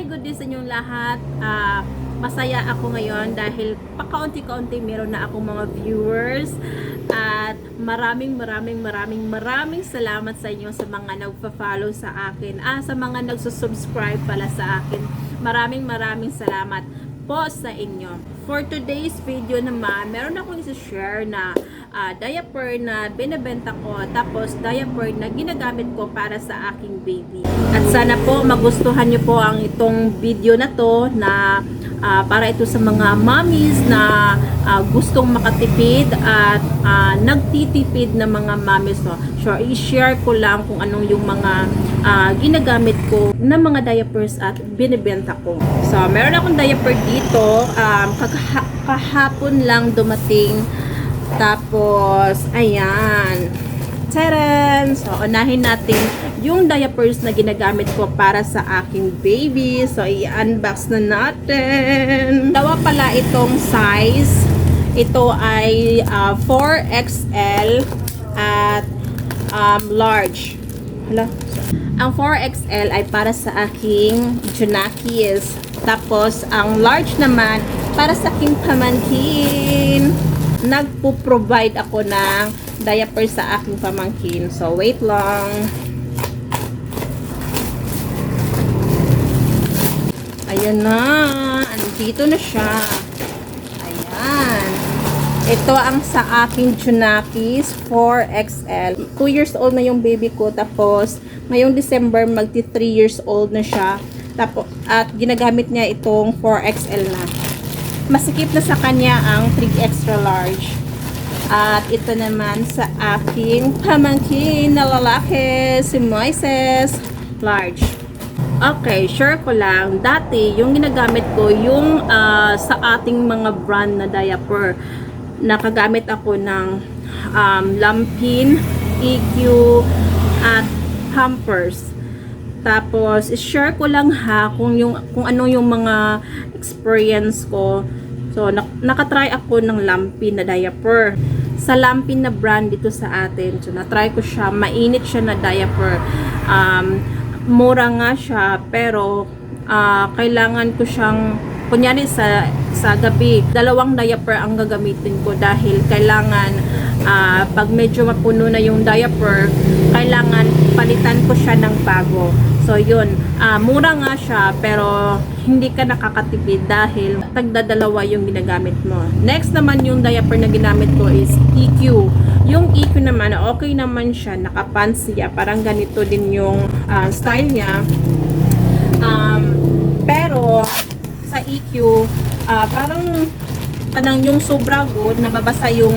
Hi, good day sa inyong lahat. Ah, masaya ako ngayon dahil pakaunti-kaunti meron na akong mga viewers at maraming maraming maraming maraming salamat sa inyo sa mga nagpa-follow sa akin. Ah, sa mga nagsusubscribe pala sa akin. Maraming maraming salamat po sa inyo. For today's video naman, meron akong isi-share na ah, diaper na binebenta ko tapos diaper na ginagamit ko para sa aking baby. At sana po magustuhan nyo po ang itong video na to na ah, para ito sa mga mommies na ah, gustong makatipid at ah, nagtitipid na mga mommies. So, sure, i-share ko lang kung anong yung mga ah, ginagamit ko na mga diapers at binibenta ko. So, meron akong diaper dito. Um, kakaha- kahapon lang dumating. Tapos, ayan. Taran! So, unahin natin yung diapers na ginagamit ko para sa aking baby. So, i-unbox na natin. Dawa pala itong size. Ito ay ah, 4XL at um, large. Hala. Ang 4XL ay para sa aking Junakis. Tapos, ang large naman para sa aking pamangkin. Nagpo-provide ako ng diaper sa aking pamangkin. So, wait lang. Ayan na. Andito na siya. Ayan. Ito ang sa aking Junakis 4XL. 2 years old na yung baby ko. Tapos, ngayong December, magti 3 years old na siya. Tapos, at ginagamit niya itong 4XL na. Masikip na sa kanya ang 3 extra large. At ito naman sa aking pamangkin na lalaki, si Moises, large. Okay, sure ko lang. Dati, yung ginagamit ko, yung ah, sa ating mga brand na diaper, nakagamit ako ng um, Lampin, EQ, at Pampers. Tapos, share ko lang ha kung yung kung ano yung mga experience ko. So, nak- nakatry ako ng Lampin na diaper. Sa Lampin na brand dito sa atin. So, natry ko siya. Mainit siya na diaper. Um, mura nga siya, pero ah, kailangan ko siyang kunyari sa sa gabi, dalawang diaper ang gagamitin ko dahil kailangan ah, pag medyo mapuno na yung diaper, kailangan palitan ko siya ng bago. So yun, ah, mura nga siya pero hindi ka nakakatipid dahil tagdadalawa yung ginagamit mo. Next naman yung diaper na ginamit ko is EQ. Yung EQ naman, okay naman siya, nakapants siya, parang ganito din yung ah, style niya. Um, pero sa EQ, ah, parang kanang yung sobra good, nababasa yung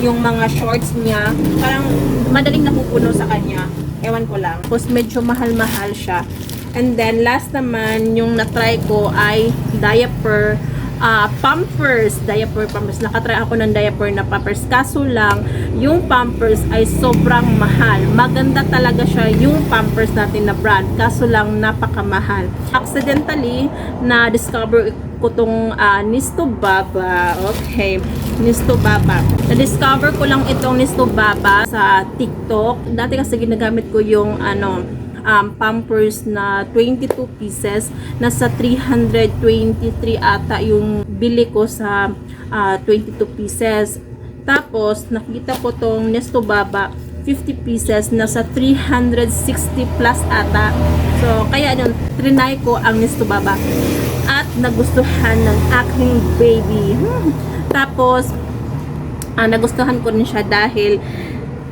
yung mga shorts niya, parang madaling napupuno sa kanya. Ewan ko lang. Tapos medyo mahal-mahal siya. And then last naman, yung na-try ko ay diaper ah pampers, diaper pampers. Nakatry ako ng diaper na pampers. Kaso lang, yung pampers ay sobrang mahal. Maganda talaga siya yung pampers natin na brand. Kaso lang, napakamahal. Accidentally, na-discover ko tong ah, Nisto Baba. Okay, Nisto Baba. Na-discover ko lang itong Nisto Baba sa TikTok. Dati kasi ginagamit ko yung ano, um, pampers na 22 pieces. Nasa 323 ata yung bili ko sa ah, 22 pieces. Tapos, nakita ko tong Nesto Baba 50 pieces, nasa 360 plus ata. So, kaya nun, trinay ko ang Nesto Baba. At nagustuhan ng aking baby. Hmm. Tapos, ah, nagustuhan ko rin siya dahil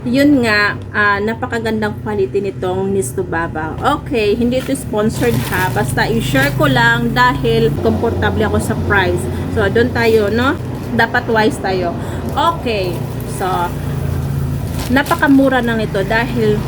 yun nga, ah, napakagandang quality nitong Nisto Baba. Okay, hindi ito sponsored ha. Basta i-share ko lang dahil komportable ako sa price. So, doon tayo, no? Dapat wise tayo. Okay. So, napakamura ng ito dahil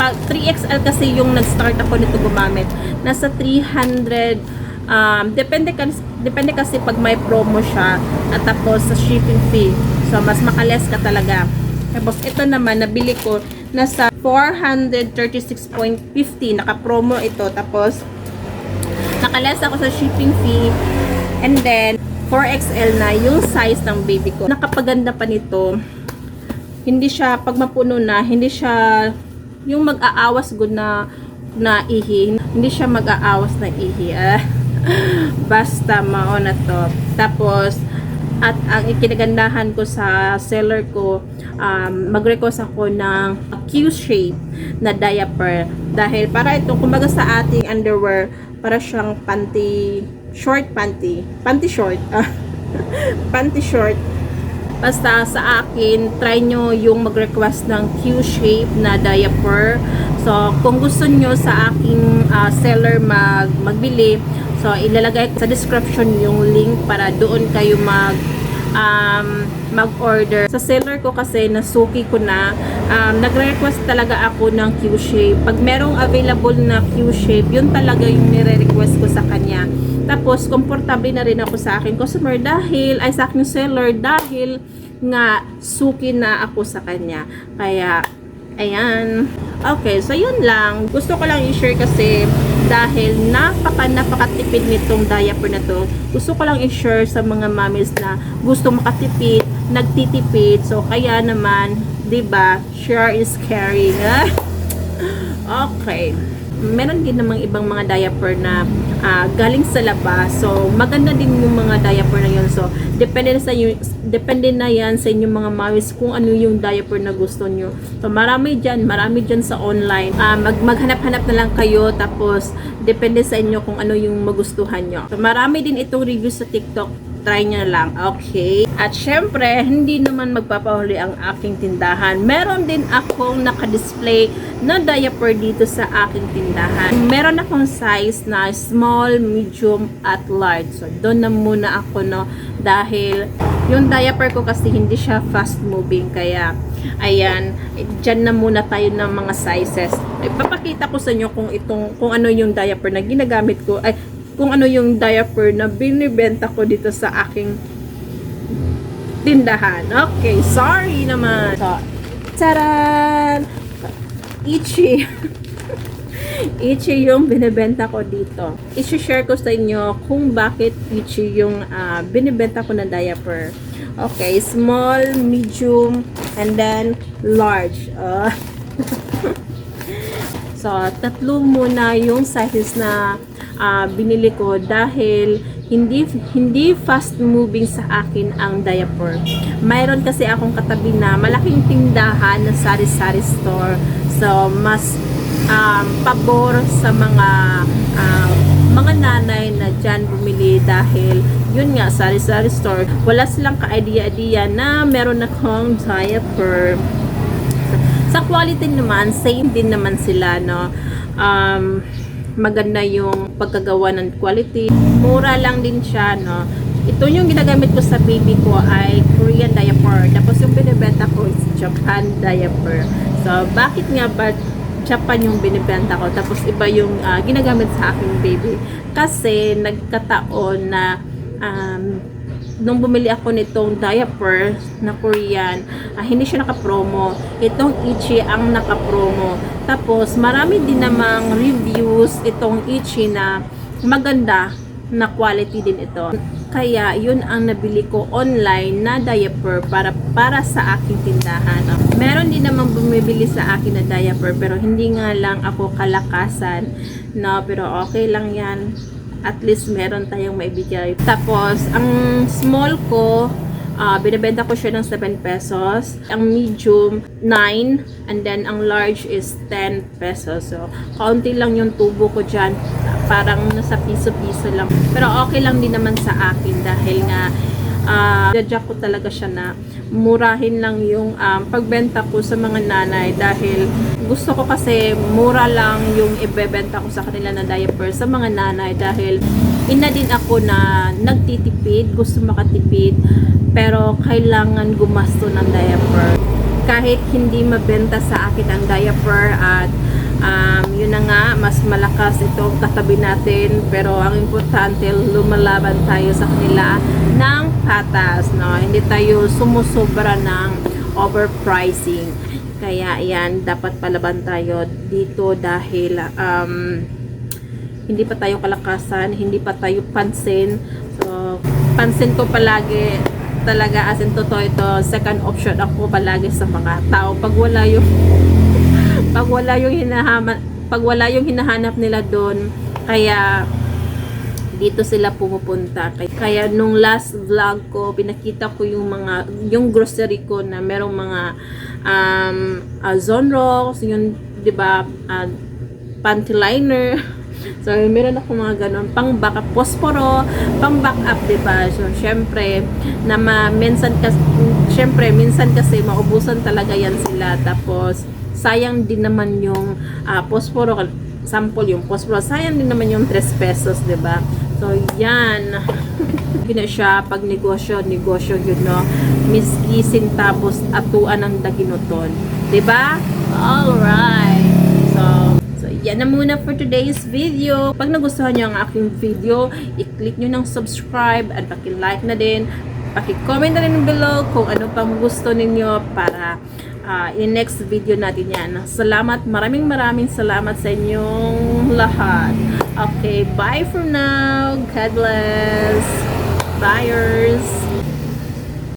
pag 3XL kasi yung nag-start ako nito gumamit. Nasa 300 um, depende kasi depende kasi pag may promo siya at tapos sa shipping fee. So mas makales ka talaga. Tapos ito naman nabili ko nasa 436.50 naka-promo ito tapos nakales ako sa shipping fee and then 4XL na yung size ng baby ko. Nakapaganda pa nito hindi siya pag mapuno na hindi siya yung mag-aawas good na na ihi, hindi siya mag-aawas na ihi. Ah. Basta mao na to. Tapos, at ang ikinagandahan ko sa seller ko, um, mag-request ako ng Q-shape na diaper. Dahil para ito, kumbaga sa ating underwear, para siyang panty, short panty. Panty short. panty short. Basta sa akin, try nyo yung mag-request ng Q-shape na diaper. So, kung gusto nyo sa aking ah, seller mag magbili, so ilalagay sa description yung link para doon kayo mag um, mag-order. Sa seller ko kasi nasuki ko na um, nagre-request talaga ako ng Q-shape. Pag merong available na Q-shape, yun talaga yung nire-request ko sa kanya. Tapos, komportable na rin ako sa aking customer dahil, ay sa aking seller dahil nga suki na ako sa kanya. Kaya, ayan. Okay, so yun lang. Gusto ko lang i-share kasi dahil napaka napakatipid nitong diaper na to. Gusto ko lang i-share sa mga mommies na gusto makatipid, nagtitipid. So kaya naman, 'di ba? Share is caring. okay. Meron din namang ibang mga diaper na ah, galing sa labas. So, maganda din yung mga diaper na yun. So, depende na sa inyo, depende na yan sa inyong mga mommies kung ano yung diaper na gusto nyo. So, marami dyan, marami dyan sa online. Ah, mag, maghanap-hanap na lang kayo, tapos, depende sa inyo kung ano yung magustuhan nyo. So, marami din itong review sa TikTok try nyo lang, okay? At syempre, hindi naman magpapahuli ang aking tindahan. Meron din akong nakadisplay na diaper dito sa aking tindahan. Meron akong size na small, medium, at large. So, doon na muna ako, no? Dahil, yung diaper ko kasi hindi siya fast moving. Kaya, ayan, dyan na muna tayo ng mga sizes. Ipapakita ko sa inyo kung itong, kung ano yung diaper na ginagamit ko. Ay, kung ano yung diaper na binibenta ko dito sa aking tindahan. Okay, sorry naman. So, taran! Ichi. Ichi yung binibenta ko dito. I-share ko sa inyo kung bakit Ichi yung ah, binibenta ko na diaper. Okay, small, medium, and then large. Ah. So, tatlo muna yung sizes na ah, binili ko dahil hindi hindi fast moving sa akin ang diaper. Mayroon kasi akong katabi na malaking tindahan na sari-sari store. So, mas um, pabor sa mga ah, mga nanay na dyan bumili dahil yun nga, sari-sari store. Wala silang ka-idea-idea na meron akong diaper sa quality naman, same din naman sila, no? Um, maganda yung pagkagawa ng quality. Mura lang din siya, no? Ito yung ginagamit ko sa baby ko ay Korean diaper. Tapos yung binibenta ko is Japan diaper. So, bakit nga ba Japan yung binibenta ko tapos iba yung ah, ginagamit sa aking baby? Kasi nagkataon na um, nung bumili ako nitong diaper na Korean, ah, hindi siya naka-promo. Itong Ichi ang naka-promo. Tapos, marami din namang reviews itong Ichi na maganda na quality din ito. Kaya, yun ang nabili ko online na diaper para para sa aking tindahan. Ah, Meron din namang bumibili sa akin na diaper pero hindi nga lang ako kalakasan. No, pero okay lang yan at least meron tayong maibigay. Tapos, ang small ko, ah binibenta ko siya ng 7 pesos. Ang medium, 9. And then, ang large is 10 pesos. So, kaunti lang yung tubo ko dyan. Parang nasa piso-piso lang. Pero okay lang din naman sa akin dahil nga, ah dadyak ko talaga siya na murahin lang yung um, pagbenta ko sa mga nanay dahil gusto ko kasi mura lang yung ibebenta ko sa kanila na diaper sa mga nanay dahil ina din ako na nagtitipid, gusto makatipid pero kailangan gumasto ng diaper. Kahit hindi mabenta sa akin ang diaper at um, yun na nga, mas malakas itong katabi natin pero ang importante lumalaban tayo sa kanila ng patas no? hindi tayo sumusobra ng overpricing. Kaya yan, dapat palaban tayo dito dahil um, hindi pa tayo kalakasan, hindi pa tayo pansin. So pansin ko palagi talaga as in totoo ito second option ako palagi sa mga tao. Pag wala yung pag wala yung hinahaman pag wala yung hinahanap nila doon, kaya dito sila pumupunta. Kay- Kaya nung last vlog ko, pinakita ko yung mga, yung grocery ko na merong mga um, uh, Zonrox, yung, di ba, uh, panty liner. So, meron ako mga ganun. Pang backup, posporo, pang backup, di ba? So, syempre, na ma, minsan kasi, syempre, minsan kasi maubusan talaga yan sila. Tapos, sayang din naman yung ah, posporo, sample yung posporo, sayang din naman yung 3 pesos, di ba? So, yan. Gina siya pag negosyo, negosyo yun, no? Miski centavos atuan ng daginuton. Ba? Alright. So, so, yan na muna for today's video. Pag nagustuhan nyo ang aking video, i-click nyo ng subscribe at paki-like na din. Paki-comment na rin below kung ano pang gusto ninyo para ah, in next video natin yan. Salamat, maraming maraming salamat sa inyong lahat. Okay, bye for now. God bless. Buyers.